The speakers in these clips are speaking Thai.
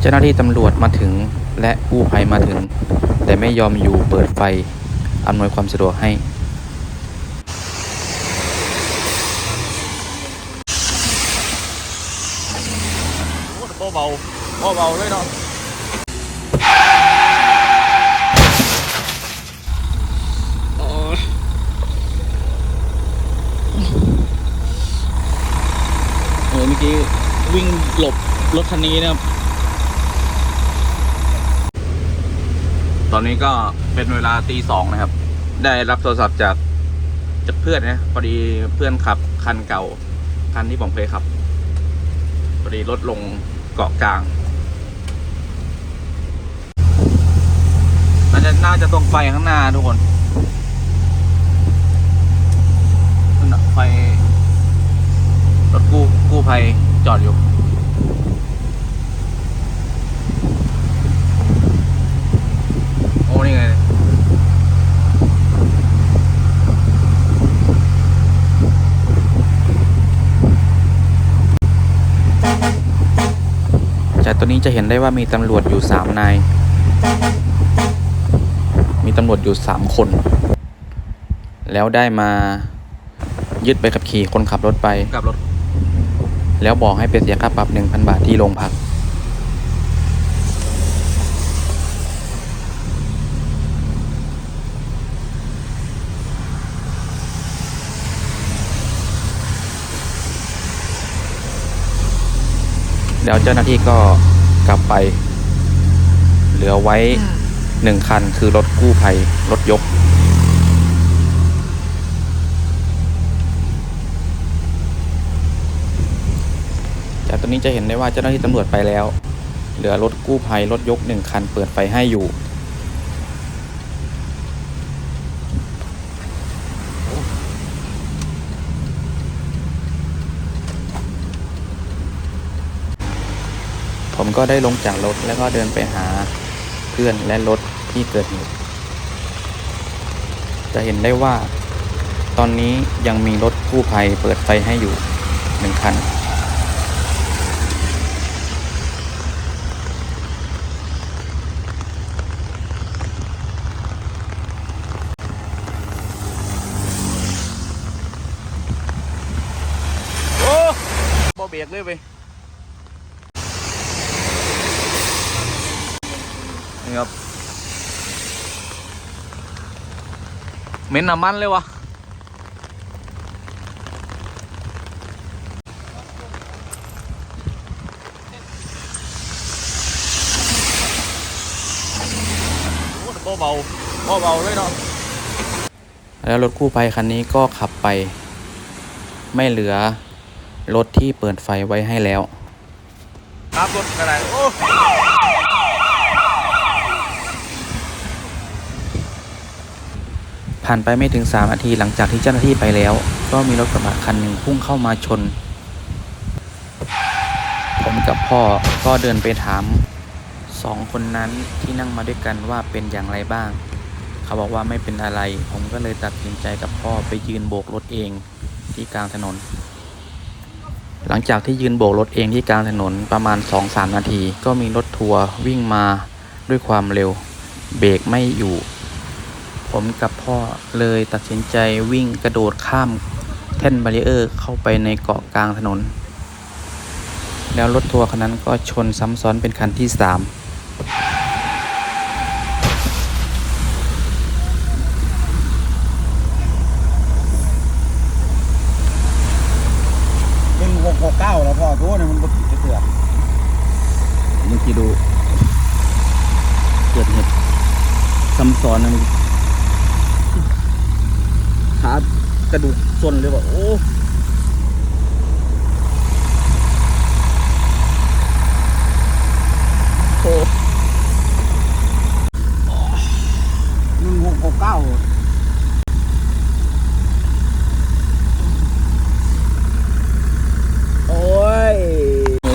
เจ้าหน้าที่ตำรวจมาถึงและกู้ภัยมาถึง แต่ไม่ยอมอยู่เปิดไฟอำนวยความสะดวกให้ โอ้เบาเบาเบาเลยเนาะโอ้ยโอ้ยเมื่อกี้วิ่งหลบรถคันนี้นะครับ ตอนนี้ก็เป็นเวลาตีสองนะครับ ได้รับโทรศัพท์จากจากเพื่อนนะพอดีเพื่อนขับคันเก่า คันที่ผมเคยขับพอดีรถลงเกาะกลางน่าจะน่าจะตรงไฟข้างหน้าทุกคนนั่นไฟรถกู้กู้ภัยจอดอยู่ โอ้ นี่ไงจากตัวนี้จะเห็นได้ว่ามีตำรวจอยู่สามนาย มีตำรวจอยู่สามคน แล้วได้มายึดไปขับขี่คนขับรถไปกับรถแล้วบอกให้ไปเสียค่าปรับ1,000บาทที่โรงพัก แล้วเจ้าหน้าที่ก็กลับไป เหลือไว้หนึ่งคันคือรถกู้ภัยรถยก จากตรงนี้จะเห็นได้ว่าเจ้าหน้าที่ตำรวจไปแล้ว เหลือรถกู้ภัยรถยกหนึ่งคันเปิดไฟให้อยู่ ผมก็ได้ลงจากรถแล้วก็เดินไปหาเพื่อนและรถที่เกิดเหตุจะเห็นได้ว่า ตอนนี้ยังมีรถกู้ภัยเปิดไฟให้อยู่หนึ่งคัน โอ้บ่เบรกเลยไป นี่ครับเหม็นน้ำมันเลยวะโอ้เบาเบาเบาเลยเนาะแล้วรถกู้ภัยคันนี้ก็ขับไป ไม่เหลือรถที่เปิดไฟไว้ให้แล้ว ครับรถกระไรโอ้ ผ่านไปไม่ถึง 3 นาทีหลังจากที่เจ้าหน้าที่ไปแล้ว ก็มีรถกระบะคันหนึ่งพุ่งเข้ามาชน ผมกับพ่อก็เดินไปถามสองคนนั้นที่นั่งมาด้วยกันว่าเป็นอย่างไรบ้าง เขาบอกว่าไม่เป็นอะไร ผมก็เลยตัดสินใจกับพ่อไปยืนโบกรถเองที่กลางถนน หลังจากที่ยืนโบกรถเองที่กลางถนนประมาณ 2-3 นาที ก็มีรถทัวร์วิ่งมาด้วยความเร็ว เบรกไม่อยู่ ผมกับพ่อเลยตัดสินใจวิ่งกระโดดข้ามแท่นบารีเออร์เข้าไปในเกาะกลางถนน แล้วรถทัวร์คันนั้นก็ชนซ้ำซ้อนเป็นคันที่สามหนึ่งหกหกเก้าแล้วพ่อโทษเนี่ยมันบ่ผิดจะเถื่อเมื่อกี้ดู เกิดเหตุซ้ำซ้อนนะมึงขา กระดูกส่วนเลยว่าโอ้โหหนึ่งหกหกเก้าโอ้ย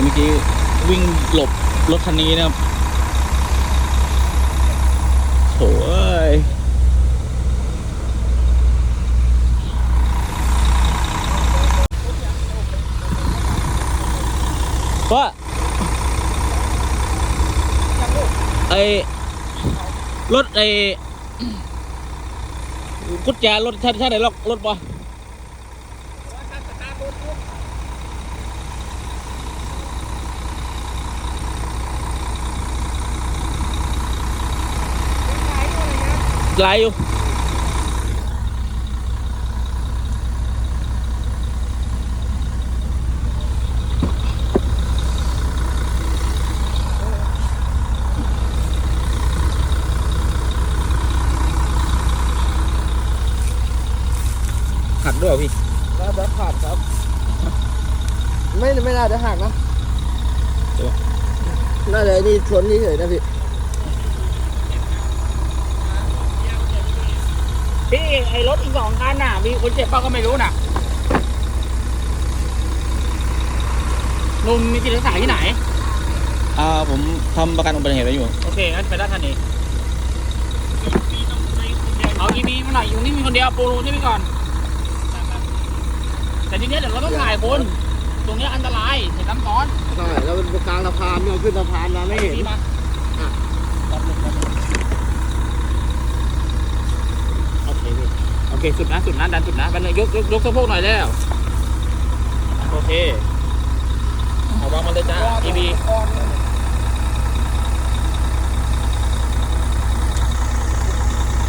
เมื่อกี้วิ่งหลบรถคันนี้นะครับโถ่เอ้ย ว่าไอรถไอกุญแจรถท่านท่านไหนล็อกรถปะไหลอยู่ ดด้วยเหรอพี่น่าจะขาดครับ ไม่ไม่น่าจะหักนะเดี๋ยวน่าจะนี่ชนเฉยๆนะพี่ พี่ไอ้รถอีกสองคันน่ะ มีคนเจ็บเปล่าก็ไม่รู้น่ะลุงมีจิตอาสาที่ไหน อ่าผมทำประกันอุบัติเหตุไว้อยู่ โอเคงั้นไปด้านทันนี้เอาอีบีมาหน่อยอยู่นี่มีคนเดียวปูรูใช่ไหมก่อน แต่ทีเนี้ยเดี๋ยวเราต้องถ่ายคน ตรงเนี้ยอันตรายเห็นน้ำซ้อนใช่แล้วเป็นกลางสะพานเนี่ยขึ้นสะพานมาไม่เห็น พี่มารับหนึ่งรับหนึ่งโอเคพี่โอเค สุดนะสุดนะดันสุดนะไปเลยยกยกยกสะโพกหน่อยแล้ว โอเคเอาวางมาเลยจ้าอีบี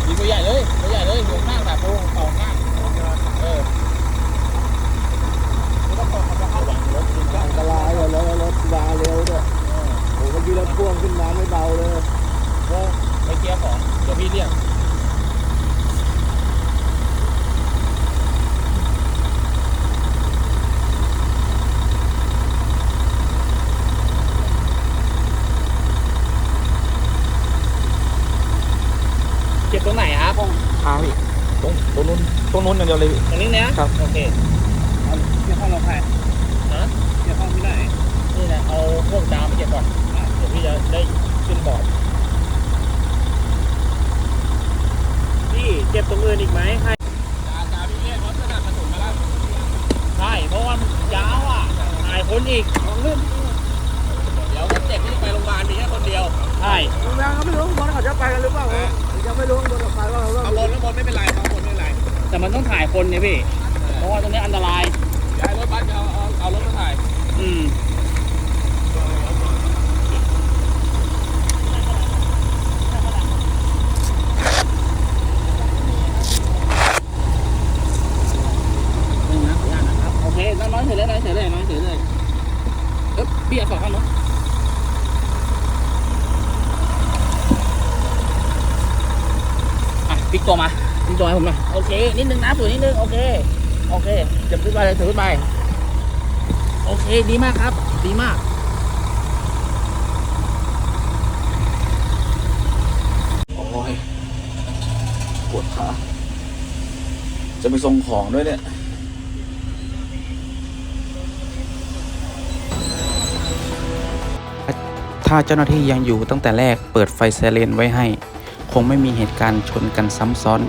มีตัวใหญ่เลยตัวใหญ่เลยอยู่ข้างแบบปูสองข้างเออไม่ต้องตกมันจะเข้าหลังรถจริงจัง อันตรายเลยแล้วรถมาเร็วด้วยโอ้โหเมื่อกี้รถพ่วงขึ้นมาไม่เบาเลย โอ้ ไปเคลียร์ของ เดี๋ยวพี่เรียกเจ็บตรงไหนครับขาพี่ตรงตรงนู้นตรงนู้นอย่างเดียวเลยพี่ ตรงนี้นะครับ โอเคเกี่ยวข้องเราใครฮะเกี่ยวข้องที่ไหนนี่นะเอาพวกดาวมาเก็บก่อนอะเดี๋ยวพี่จะได้ขึ้นบอร์ด พี่เจ็บ ตรงอื่นอีกไหมใครจ่าจ่าพี่เรียกรถสนับสนุนมาแล้วใช่เพราะว่ามันยาวอะถ่ายคนอีกเดี๋ยวคนเจ็บที่จะไปโรงพยาบาลมีแค่คนเดียวใช่ยังไม่รู้บอลเขาจะไปกันหรือเปล่ายังไม่รู้บอลไปว่าเราข้างบนข้างบนไม่เป็นไรข้างบนไม่เป็นไรแต่มันต้องถ่ายคนเนี่ยพี่เพราะว่าตรงนี้อันตรายย้ายรถบัสเอาเอาเอารถมาถ่าย อืม นี่นะขออนุญาต น้อยๆเฉยเลยน้อยเฉยเลยน้อยเฉยเลยเอ๊บเบี้ยสองข้างนู้นอะพลิกตัวมาพลิกตัวให้ผมหน่อยโอเค นิดนึงนะฝืนนิดนึง โอเค โอเคจะขึ้นไปเลยถือขึ้นไป โอเค ดีมากครับ ดีมาก โอ้ยปวดขา จะไปส่งของด้วยเนี่ย ถ้าเจ้าหน้าที่ยังอยู่ตั้งแต่แรกเปิดไฟไซเรนไว้ให้ คงไม่มีเหตุการณ์ชนกันซ้ำซ้อน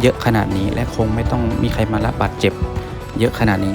เยอะขนาดนี้และคงไม่ต้องมีใครมารับบาดเจ็บ เยอะขนาดนี้